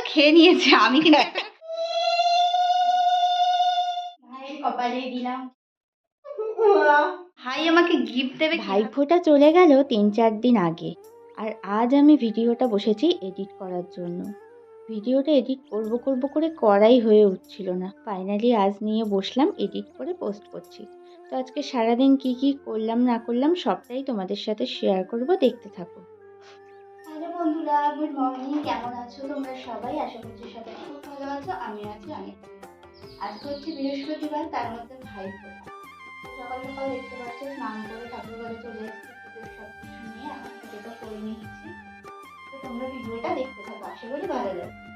সকালবেলা খেয়ে নিয়েছে আমি কিন্তু কপালে দিলাম। ভাই আমাকে গিফট দেবে? ভাইফোঁটা চলে গেল তিন চার দিন আগে। আর আজ আমি ভিডিওটা বসেছি এডিট করার জন্য। ভিডিওটা এডিট করব করব করে করাই হয়ে উঠছিল না। ফাইনালি আজ নিয়ে বসলাম এডিট করে পোস্ট করছি। তো আজকে সারাদিন কি কি করলাম না করলাম সবটাই তোমাদের সাথে শেয়ার করব দেখতে থাকো। বন্ধুরা গুড মর্নিং কেমন আছো তোমরা সবাই? আশা করছি সবাই খুব ভালো আছো আমি আছি অনেক আজকে হচ্ছে বৃহস্পতিবার, তার মধ্যে ভাই সকাল সকাল দেখতে পাচ্ছ, স্নান করে ঠাকুর ঘরে চলে এসেছি সব কিছু নিয়ে এখন পুজোটা করে নিচ্ছি তো তোমরা ভিডিওটা দেখতে থাকো, আশা করি ভালো লাগবে।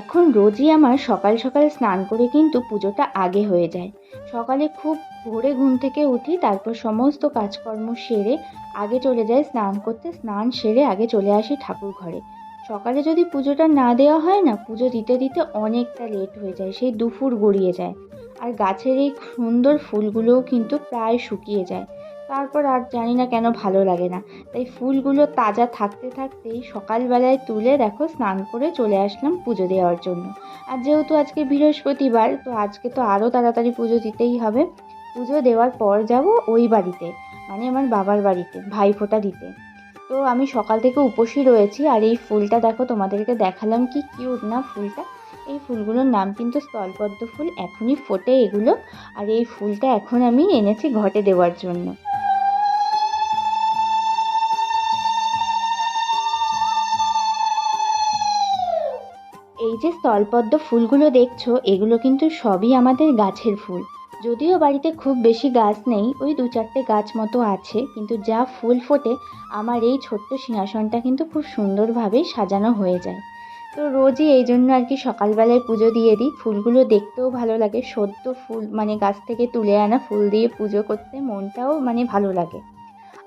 এখন রোজই আমার সকাল সকাল স্নান করে কিন্তু পুজোটা আগে হয়ে যায়। সকালে খুব ভোরে ঘুম থেকে উঠি, তারপর সমস্ত কাজকর্ম সেরে আগে চলে যাই, স্নান করতে। স্নান সেরে আগে চলে আসি ঠাকুর ঘরে। সকালে যদি পুজোটা না দেওয়া হয় না, পুজো দিতে দিতে অনেকটা লেট হয়ে যায়, সেই দুপুর গড়িয়ে যায়। আর গাছের এই সুন্দর ফুলগুলোও কিন্তু প্রায় শুকিয়ে যায়। তারপর আর জানি না কেন ভালো লাগে না। তাই ফুলগুলো তাজা থাকতে থাকতেই সকালবেলায় তুলে দেখো, স্নান করে চলে আসলাম পুজো দেওয়ার জন্য। আর যেহেতু আজকে বৃহস্পতিবার, তো আজকে তো আরও তাড়াতাড়ি পুজো দিতেই হবে। পুজো দেওয়ার পর যাব ওই বাড়িতে মানে আমার বাবার বাড়িতে, ভাইফোঁটা দিতে। তো আমি সকাল থেকে উপসী রয়েছি, আর এই ফুলটা দেখো, তোমাদেরকে দেখালাম কি কিউট না ফুলটা। এই ফুলগুলোর নাম কিন্তু স্থলপদ্ম ফুল, এখনই ফোটে এগুলো। আর এই ফুলটা এখন আমি এনেছি ঘটে দেওয়ার জন্য। যে স্থলপদ্ম ফুলগুলো দেখছ, এগুলো কিন্তু সবই আমাদের গাছের ফুল। যদিও বাড়িতে খুব বেশি গাছ নেই, ওই দু চারটে গাছ মতো আছে, কিন্তু যা ফুল ফোটে, আমার এই ছোট্ট সিংহাসনটা কিন্তু খুব সুন্দরভাবে সাজানো হয়ে যায়। তো রোজই এই জন্য আর কি সকালবেলায় পুজো দিয়ে দিই। ফুলগুলো দেখতেও ভালো লাগে, সদ্য ফুল মানে গাছ থেকে তুলে আনা ফুল দিয়ে পুজো করতে মনটাও মানে ভালো লাগে।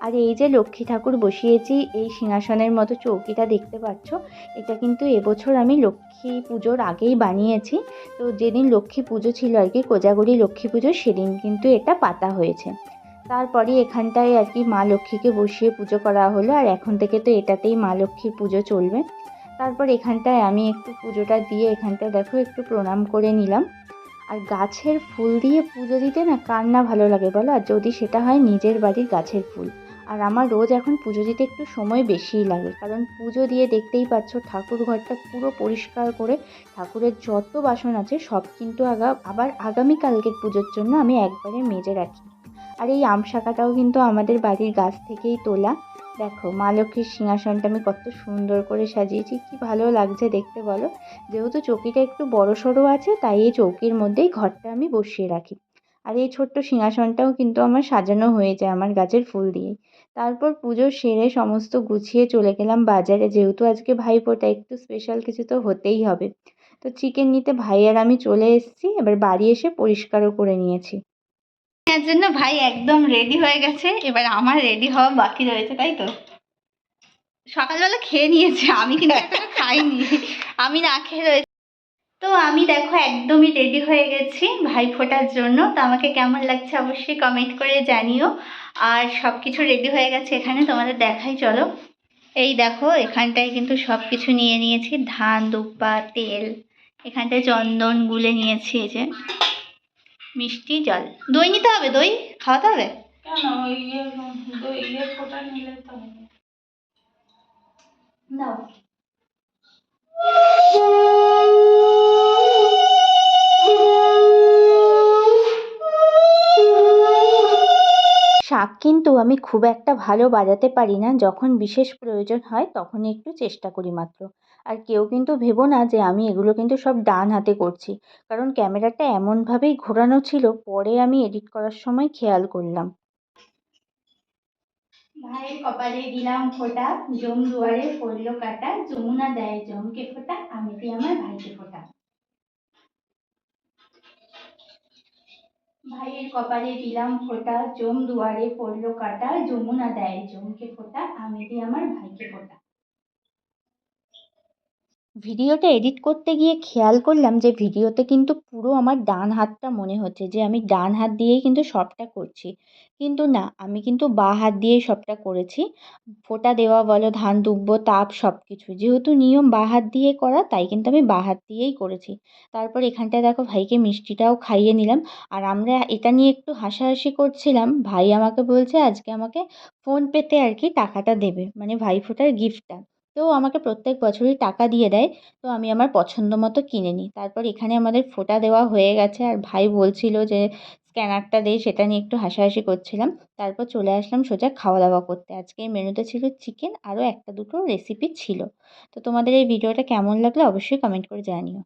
আর এই যে লক্ষ্মী ঠাকুর বসিয়েছি, এই সিংহাসনের মতো চৌকিটা দেখতে পাচ্ছ, এটা কিন্তু এবছর আমি লক্ষ্মী পুজোর আগেই বানিয়েছি। তো যেদিন লক্ষ্মী পুজো ছিল আর কি, কোজাগরি লক্ষ্মী পুজো, সেদিন কিন্তু এটা পাতা হয়েছে। তারপরে এখানটায় আর কি মা লক্ষ্মীকে বসিয়ে পুজো করা হলো, আর এখন থেকে তো এটাতেই মা লক্ষ্মীর পুজো চলবে। তারপর এখানটায় আমি একটু পুজোটা দিয়ে এখানটায় দেখো একটু প্রণাম করে নিলাম। আর গাছের ফুল দিয়ে পুজো দিতে না কার না ভালো লাগে বলো? আর যদি সেটা হয় নিজের বাড়ির গাছের ফুল। আর আমার রোজ এখন পুজো দিতে একটু সময় বেশিই লাগে, কারণ পুজো দিয়ে দেখতেই পাচ্ছ ঠাকুর ঘরটা পুরো পরিষ্কার করে, ঠাকুরের যত বাসন আছে সব কিন্তু আগা, আবার আগামীকালকের পুজোর জন্য আমি একবারে মেজে রাখি। আর এই আম শাখাটাও কিন্তু আমাদের বাড়ির গাছ থেকেই তোলা। দেখো, মা লক্ষ্মীর সিংহাসনটা আমি কত সুন্দর করে সাজিয়েছি, কি ভালো লাগছে দেখতে বলো। যেহেতু চৌকিটা একটু বড় সড়ো আছে, তাই এই চৌকির মধ্যেই ঘরটা আমি বসিয়ে রাখি। আর এই ছোট্ট সিংহাসনটাও কিন্তু আমার সাজানো হয়ে যায় আমার গাছের ফুল দিয়ে। তারপর পুজো সেরে সমস্ত গুছিয়ে চলে গেলাম বাজারে। যেহেতু আজকে ভাইফোঁটা একটু স্পেশাল কিছু তো হতেই হবে। তো চিকেন নিতে ভাই আর আমি চলে এসেছি, এবার বাড়ি এসে পরিষ্কারও করে নিয়েছি। এর জন্য ভাই একদম রেডি হয়ে গেছে, এবার আমার রেডি হওয়া বাকি রয়েছে, তাই তো? সকালবেলা খেয়ে নিয়েছে, আমি কিন্তু খাইনি। আমি না খেয়ে রয়েছি তো আমি দেখো একদমই রেডি হয়ে গেছি ভাই ফোটার জন্য, তো আমাকে কেমন লাগছে অবশ্যই কমেন্ট করে জানিও। আর সব কিছু রেডি হয়ে গেছে এখানে, তোমাদের দেখাই চলো। এই দেখো, এখানটায় কিন্তু সব কিছু নিয়ে নিয়েছি, ধান, দুব্বা, তেল, এখানটায় চন্দন, গুলে নিয়েছি এই যে মিষ্টি, জল। দই নিতে হবে, দই? খাওয়াতে হবে? কেন? কিন্তু আমি খুব একটা ভালো বাজাতে পারি না। যখন বিশেষ প্রয়োজন হয় তখনই একটু চেষ্টা করি মাত্র। আর কেউ কিন্তু ভেবো না যে আমি এগুলো কিন্তু সব ডান হাতে করছি। কারণ ক্যামেরাটা এমনভাবেই ঘোরানো ছিল, পরে আমি এডিট করার সময় খেয়াল করলাম। ভাইয়ের কপালে দিলাম ফোঁটা, জম দুয়ারে পড়ল কাটা, যমুনা দেয় জমকে ফোঁটা আমি দিই আমার ভাইকে ফোঁটা। ভাইয়ের কপালে দিলাম ফোঁটা জম দুয়ারে পড়ল কাটা, যমুনা দেয় জমকে ফোঁটা আমি দিই আমার ভাইকে ফোঁটা। ভিডিওটা এডিট করতে গিয়ে খেয়াল করলাম যে ভিডিওতে কিন্তু পুরো আমার ডান হাতটা মনে হচ্ছে যে আমি ডান হাত দিয়েই কিন্তু সবটা করছি। কিন্তু না, আমি কিন্তু বাঁ হাত দিয়েই সবটা করেছি। ফোঁটা দেওয়া বলো, ধান দুব্বো, তাপ সব কিছু যেহেতু নিয়ম বা হাত দিয়ে করা, তাই কিন্তু আমি বাঁ হাত দিয়েই করেছি। তারপর এখানটায় দেখো ভাইকে মিষ্টিটাও খাইয়ে নিলাম। আর আমরা এটা নিয়ে একটু হাসাহাসি করছিলাম। ভাই আমাকে বলছে, আজকে আমাকে ফোনপেতে আর কি টাকাটা দেবে। মানে ভাইফোঁটার গিফটটা তো আমাকে প্রত্যেক বছরই টাকা দিয়ে দেয়। তো আমি আমার পছন্দ মতো কিনে নিই। তারপর এখানে আমাদের ফোঁটা দেওয়া হয়ে গেছে। আর ভাই বলছিল যে, স্ক্যানারটা দেয় সেটা নিয়ে একটু হাসাহাসি করছিলাম। তারপর চলে আসলাম সোজা খাওয়া দাওয়া করতে। আজকের মেনুতে ছিল চিকেন, আরও একটা দুটো রেসিপি ছিল। তো তোমাদের এই ভিডিওটা কেমন লাগল অবশ্যই কমেন্ট করে জানিও।